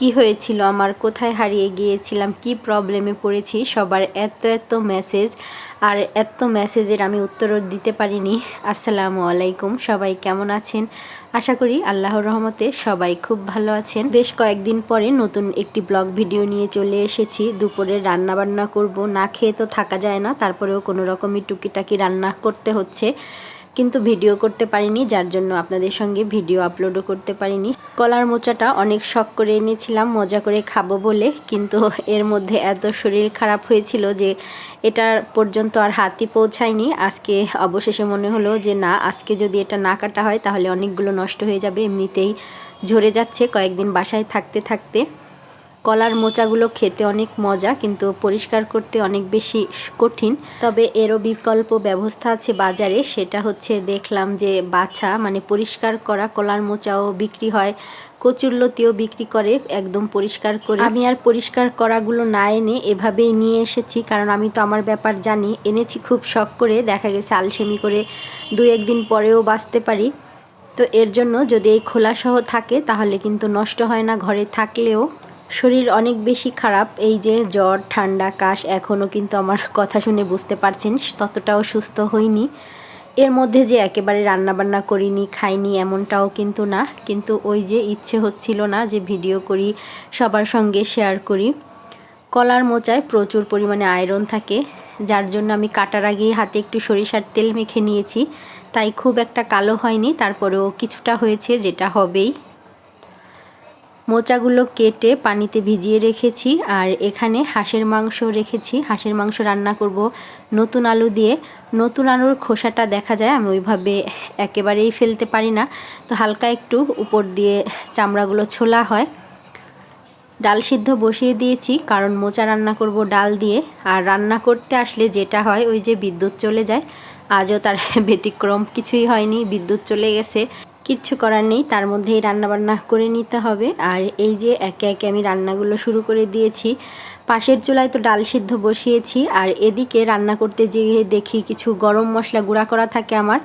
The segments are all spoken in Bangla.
কি হয়েছিল? আমার কোথায় হারিয়ে গিয়েছিলাম? কি প্রবলেমে পড়েছি? সবার এত এত মেসেজ আর এত মেসেজের আমি উত্তরও দিতে পারিনি। আসসালামু আলাইকুম, সবাই কেমন আছেন? আশা করি আল্লাহর রহমতে সবাই খুব ভালো আছেন। বেশ কয়েকদিন পরে নতুন একটি ব্লগ ভিডিও নিয়ে চলে এসেছি। দুপুরে রান্না বান্না করব। না খেয়ে তো থাকা যায় না, তারপরেও কোনো রকমই টুকিটাকি রান্না করতে হচ্ছে। কিন্তু ভিডিও করতে পারিনি, যার জন্য আপনাদের সঙ্গে ভিডিও আপলোডও করতে পারিনি। কলার মোচাটা অনেক শখ করে এনেছিলাম, মজা করে খাব বলে, কিন্তু এর মধ্যে এত শরীর খারাপ হয়েছিল যে এটার পর্যন্ত আর হাতি পৌঁছায়নি। আজকে অবশেষে মনে হলো যে না, আজকে যদি এটা না কাটা হয়, তাহলে অনেকগুলো নষ্ট হয়ে যাবে, এমনিতেই ঝরে যাচ্ছে কয়েকদিন বাসায় থাকতে থাকতে। কলার মোচাগুলো খেতে অনেক মজা, কিন্তু পরিষ্কার করতে অনেক বেশি কঠিন। তবে এরও বিকল্প ব্যবস্থা আছে বাজারে, সেটা হচ্ছে দেখলাম যে বাছা মানে পরিষ্কার করা কলার মোচাও বিক্রি হয় কচুরলতিও বিক্রি করে, একদম পরিষ্কার করে। আমি আর পরিষ্কার করাগুলো না এনে এভাবেই নিয়ে এসেছি, কারণ আমি তো আমার ব্যাপার জানি। এনেছি খুব শখ করে, দেখা গেছে আলসেমি করে দু একদিন পরেও বাঁচতে পারি। তো এর জন্য যদি এই খোলাসহ থাকে, তাহলে কিন্তু নষ্ট হয় না ঘরে থাকলেও। শরীর অনেক বেশি খারাপ, এই যে জ্বর, ঠান্ডা, কাশ এখনও কিন্তু আমার কথা শুনে বুঝতে পারছেন, ততটাও সুস্থ হইনি। এর মধ্যে যে একেবারে রান্নাবান্না করিনি, খাইনি এমনটাও কিন্তু না, কিন্তু ওই যে ইচ্ছে হচ্ছিল না যে ভিডিও করি, সবার সঙ্গে শেয়ার করি। কলার মোচায় প্রচুর পরিমাণে আয়রন থাকে, যার জন্য আমি কাটার আগেই হাতে একটু সরিষার তেল মেখে নিয়েছি। তাই খুব একটা কালো হয়নি, তারপরেও কিছুটা হয়েছে যেটা হবেই। মোচাগুলো কেটে পানিতে ভিজিয়ে রেখেছি আর এখানে হাঁসের মাংস রেখেছি। হাঁসের মাংস রান্না করব নতুন আলু দিয়ে। নতুন আলুর খোসাটা দেখা যায়, আমি ওইভাবে একেবারেই ফেলতে পারি না। তো হালকা একটু উপর দিয়ে চামড়াগুলো ছোলা হয়। ডাল সিদ্ধ বসিয়ে দিয়েছি, কারণ মোচা রান্না করব ডাল দিয়ে। আর রান্না করতে আসলে যেটা হয়, ওই যে বিদ্যুৎ চলে যায়। আজও তার ব্যতিক্রম কিছুই হয়নি, বিদ্যুৎ চলে গেছে। কিচ্ছু করার নেই, তার মধ্যেই রান্নাবান্না করে নিতে হবে। আর এই যে একে একে আমি রান্নাগুলো শুরু করে দিয়েছি, পাশের চুলায় তো ডাল সিদ্ধ বসিয়েছি, আর এদিকে রান্না করতে যেয়ে দেখি কিছু গরম মশলা গুঁড়া করা থাকে আমার,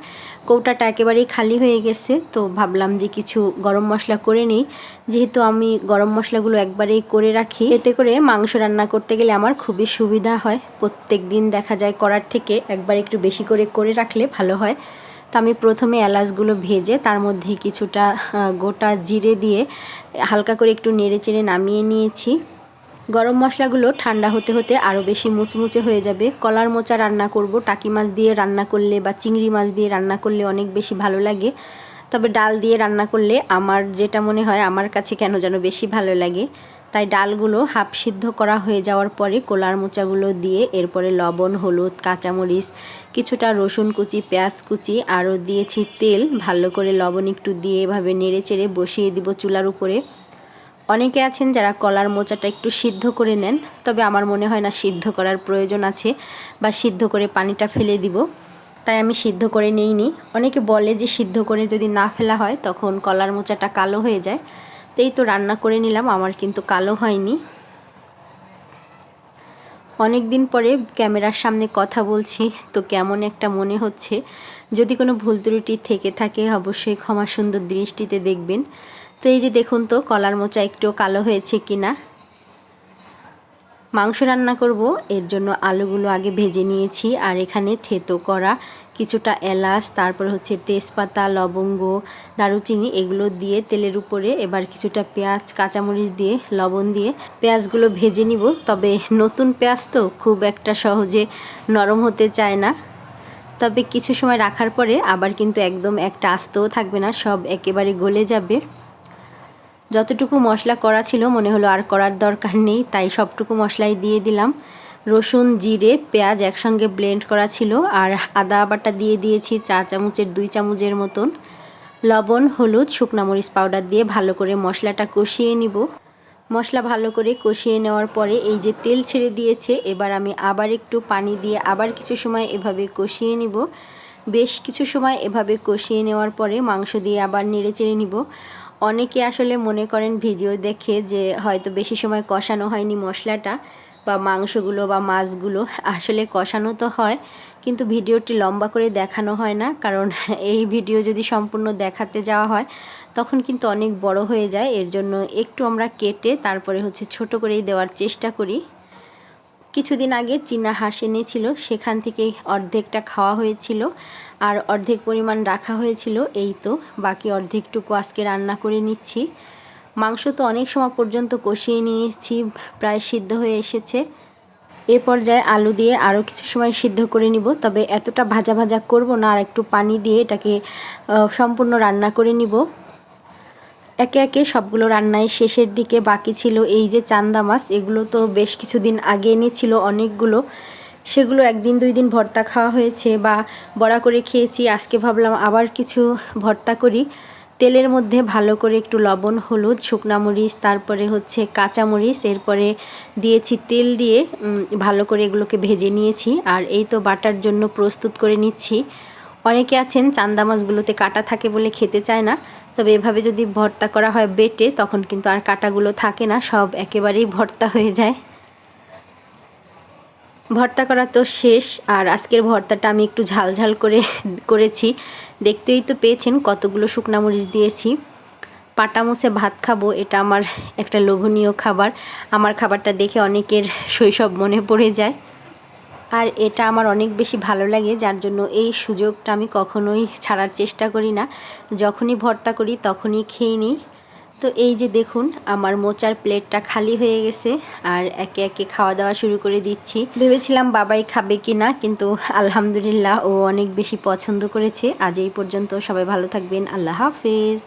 কৌটাটা একেবারেই খালি হয়ে গেছে, তো ভাবলাম যে কিছু গরম মশলা করে নিই। যেহেতু আমি গরম মশলাগুলো একবারেই করে রাখি, এতে করে মাংস রান্না করতে গেলে আমার খুবই সুবিধা হয়। প্রত্যেক দিন দেখা যায় করার থেকে একবার একটু বেশি করে করে রাখলে ভালো হয়। তো আমি প্রথমে এলাচগুলো ভেজে তার মধ্যে কিছুটা গোটা জিরে দিয়ে হালকা করে একটু নেড়ে চেড়ে নামিয়ে নিয়েছি। গরম মশলাগুলো ঠান্ডা হতে হতে আরও বেশি মুচমুচে হয়ে যাবে। কলার মোচা রান্না করব, টাকি মাছ দিয়ে রান্না করলে বা চিংড়ি মাছ দিয়ে রান্না করলে অনেক বেশি ভালো লাগে। তবে ডাল দিয়ে রান্না করলে আমার যেটা মনে হয়, আমার কাছে কেন যেন বেশি ভালো লাগে। তাই ডালগুলো হাফ সিদ্ধ করা হয়ে যাওয়ার পরে কোলার মোচাগুলো দিয়ে এরপরে লবণ, হলুদ, কাঁচামরিচ, কিছুটা রসুন কুচি, পেঁয়াজ কুচি, আরও দিয়েছি তেল। ভালো করে লবণ একটু দিয়ে এভাবে নেড়ে চেড়ে বসিয়ে দিব চুলার উপরে। অনেকে আছেন যারা কলার মোচাটা একটু সিদ্ধ করে নেন, তবে আমার মনে হয় না সিদ্ধ করার প্রয়োজন আছে বা সিদ্ধ করে পানিটা ফেলে দিব। তাই আমি সিদ্ধ করে নেইনি। অনেকে বলে যে সিদ্ধ করে যদি না ফেলা হয়, তখন কলার মোচাটা কালো হয়ে যায়। তো এই তো রান্না করে নিলাম, আমার কিন্তু কালো হয়নি। অনেক দিন পরে ক্যামেরার সামনে কথা বলছি, তো কেমন একটা মনে হচ্ছে। যদি কোনো ভুল ত্রুটি থেকে থাকে, অবশ্যই ক্ষমা সুন্দর দৃষ্টিতে দেখবেন। তো এই যে দেখুন তো, কলার মোচা একটু কালো হয়েছে কিনা। মাংস রান্না করব, এর জন্য আলুগুলো আগে ভেজে নিয়েছি, আর এখানে থেতো করা কিছুটা এলাচ, তারপর হচ্ছে তেজপাতা, লবঙ্গ, দারুচিনি এগুলো দিয়ে তেলের উপরে এবার কিছুটা পেঁয়াজ, কাঁচামরিচ দিয়ে, লবণ দিয়ে পেঁয়াজগুলো ভেজে নিব। তবে নতুন পেঁয়াজ তো খুব একটা সহজে নরম হতে চায় না। তবে কিছু সময় রাখার পরে আবার কিন্তু একদম একটা আস্তও থাকবে না, সব একেবারে গলে যাবে। যতটুকু মশলা করা ছিল মনে হলো আর করার দরকার নেই, তাই সবটুকু মশলাই দিয়ে দিলাম। রসুন, জিরে, পেঁয়াজ একসঙ্গে ব্লেন্ড করা ছিল আর আদা বাটা দিয়ে দিয়েছি চা চামচের দুই চামচের মতন। লবণ, হলুদ, শুকনা মরিচ পাউডার দিয়ে ভালো করে মশলাটা কষিয়ে নিব। মশলা ভালো করে কষিয়ে নেওয়ার পরে এই যে তেল ছেড়ে দিয়েছে, এবার আমি আবার একটু পানি দিয়ে আবার কিছু সময় এভাবে কষিয়ে নিব। বেশ কিছু সময় এভাবে কষিয়ে নেওয়ার পরে মাংস দিয়ে আবার নেড়ে চেড়ে নিব। অনেকে আসলে মনে করেন ভিডিও দেখে যে হয়তো বেশি সময় কষানো হয়নি মশলাটা। বা মাংসগুলো বা মাছগুলো আসলে কষানো তো হয়, কিন্তু ভিডিওটি লম্বা করে দেখানো হয় না, কারণ এই ভিডিও যদি সম্পূর্ণ দেখাতে যাওয়া হয়, তখন কিন্তু অনেক বড় হয়ে যায়। এর জন্য একটু আমরা কেটে তারপরে হচ্ছে ছোট করেই দেওয়ার চেষ্টা করি। কিছুদিন আগে চীনা হাঁস এনেছিল, সেখান থেকে অর্ধেকটা খাওয়া হয়েছিল আর অর্ধেক পরিমাণ রাখা হয়েছিল, এই তো বাকি অর্ধেকটুকু আজকে রান্না করে নিচ্ছি। মাংস তো অনেক সময় পর্যন্ত কষিয়ে নিয়েছি, প্রায় সিদ্ধ হয়ে এসেছে। এ পর্যায়ে আলু দিয়ে আরও কিছু সময় সিদ্ধ করে নিব, তবে এতটা ভাজা ভাজা করব না, আর একটু পানি দিয়ে এটাকে সম্পূর্ণ রান্না করে নিব। একে একে সবগুলো রান্নায় শেষের দিকে বাকি ছিল এই যে চান্দা মাছ, এগুলো তো বেশ কিছুদিন আগে এনেছিল অনেকগুলো। সেগুলো একদিন দুই দিন ভর্তা খাওয়া হয়েছে বা বড়া করে খেয়েছি, আজকে ভাবলাম আবার কিছু ভর্তা করি। তেলের মধ্যে ভালো করে একটু লবণ, হলুদ, শুকনা মরিচ, তারপরে হচ্ছে কাঁচা মরিচ, এরপরে দিয়েছি তেল দিয়ে ভালো করে এগুলোকে ভেজে নিয়েছি। আর এই তো বাটার জন্য প্রস্তুত করে নিচ্ছি। অনেকে আছেন চান্দা মাছগুলোতে কাটা থাকে বলে খেতে চায় না, তবে এভাবে যদি ভর্তা করা হয় বেটে, তখন কিন্তু আর কাটাগুলো থাকে না, সব একেবারেই ভর্তা হয়ে যায়। ভর্তা করা তো শেষ, আর আজকের ভর্তাটা আমি একটু ঝাল ঝাল করে করেছি। দেখতেই তো পেয়েছেন কতগুলো শুকনা মরিচ দিয়েছি। পাটা মুছে ভাত খাব, এটা আমার একটা লোভনীয় খাবার। আমার খাবারটা দেখে অনেকের শৈশব মনে পড়ে যায়। আর এটা আমার অনেক বেশি ভালো লাগে, যার জন্য এই সুযোগটা আমি কখনোই ছাড়ার চেষ্টা করি না। যখনই ভর্তা করি তখনই খেয়ে নিই। তো এই যে দেখুন, আমার মোচার প্লেটটা খালি হয়ে গেছে আর একে একে খাওয়া দাওয়া শুরু করে দিচ্ছি। ভেবেছিলাম বাবাই খাবে কি না কিন্তু আলহামদুলিল্লাহ ও অনেক বেশি পছন্দ করেছে। আজ এই পর্যন্ত সবাই ভালো থাকবেন। আল্লাহ হাফেজ।